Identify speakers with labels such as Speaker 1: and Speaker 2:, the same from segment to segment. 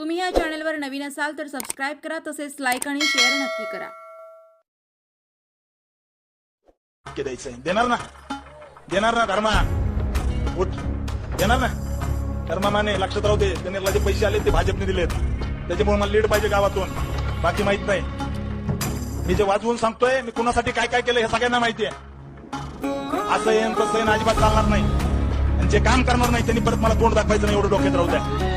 Speaker 1: तुम्ही या चॅनलवर नवीन असाल तर सबस्क्राईब करा तसेच लाईक आणि शेअर नक्की करा.
Speaker 2: द्यायचंय? देणार ना? देणार ना धर्मा उठ. देणार ना? धर्मा माने लक्षात राहू दे. गणेरला जे पैसे आले ते भाजपने दिलेत. त्याच्यामुळे मला लीड पाहिजे गावातून. बाकी माहीत नाही. मी जे वाचवून सांगतोय मी कुणासाठी काय काय केलं हे सगळ्यांना माहिती आहे. असं येईन तसं येईन अजिबात चालणार नाही. आणि जे काम करणार नाही त्यांनी परत मला तोंड दाखवायचं नाही एवढं डोक्यात राहू द्या.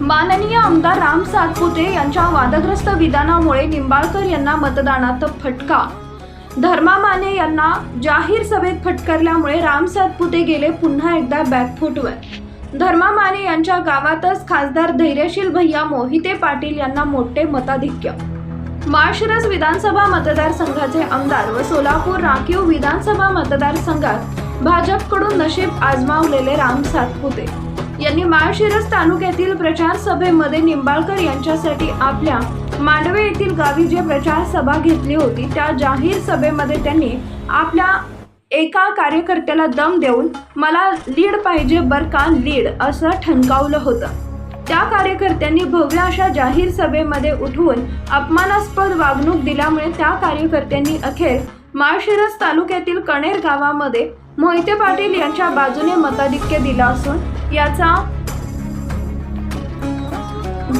Speaker 3: माननीय आमदार राम सातपुते यांच्या वादग्रस्त विधानामुळे निंबाळकर यांना मतदानात फटका. धर्मा माने यांना जाहीर सभेत फटकारल्यामुळे राम सातपुते गेले पुन्हा एकदा बॅकफूटवर. धर्मा माने यांच्या गावातच खासदार धैर्यशील भैया मोहिते पाटील यांना मोठे मताधिक्य. माळशिरस विधानसभा मतदारसंघाचे आमदार व सोलापूर राखीव विधानसभा मतदारसंघात भाजपकडून नशीब आजमावलेले राम सातपुते. यांनी माळशिरस तालुक्यातील प्रचार सभेमध्ये निंबाळकर यांच्यासाठी आपल्या मांडवे येथील गावी जे प्रचार सभा घेतली होती त्या जाहीर सभेमध्ये त्यांनी आपल्या एका कार्यकर्त्याला दम देऊन मला लीड पाहिजे बर का लीड? असं ठणकावलं होतं. त्या कार्यकर्त्यांनी भव्य अशा जाहीर सभेमध्ये उठवून अपमानास्पद वागणूक दिल्यामुळे त्या कार्यकर्त्यांनी अखेर माळशिरस तालुक्यातील कणेर गावामध्ये मोहिते पाटील यांच्या बाजूने मताधिक्य दिलं असून याचा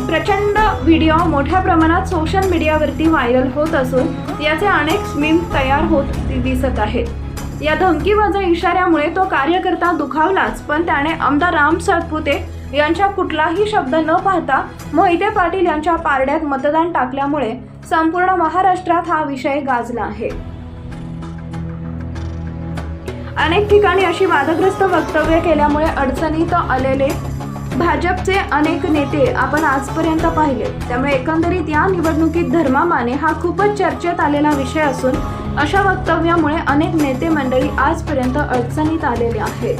Speaker 3: प्रचंड व्हिडिओ मोठ्या प्रमाणात सोशल मीडियावरती व्हायरल होत असून याचे अनेक मीम तयार होत दिसत आहेत. या धमकीवाजा इशाऱ्यामुळे तो कार्यकर्ता दुखावलाच पण त्याने आमदार राम सातपुते यांच्या कुठलाही शब्द न पाहता मोहिते पाटील यांच्या पारड्यात मतदान टाकल्यामुळे संपूर्ण महाराष्ट्रात हा विषय गाजला आहे. अनेक ठिकाणी अशी वादग्रस्त वक्तव्य केल्यामुळे अडचणीत आलेले भाजपचे अनेक नेते आपण आजपर्यंत पाहिले. त्यामुळे एकंदरीत या निवडणुकीत धर्मामाने हा खूपच चर्चेत आलेला विषय असून अशा वक्तव्यामुळे अनेक नेते मंडळी आजपर्यंत अडचणीत आलेले आहेत.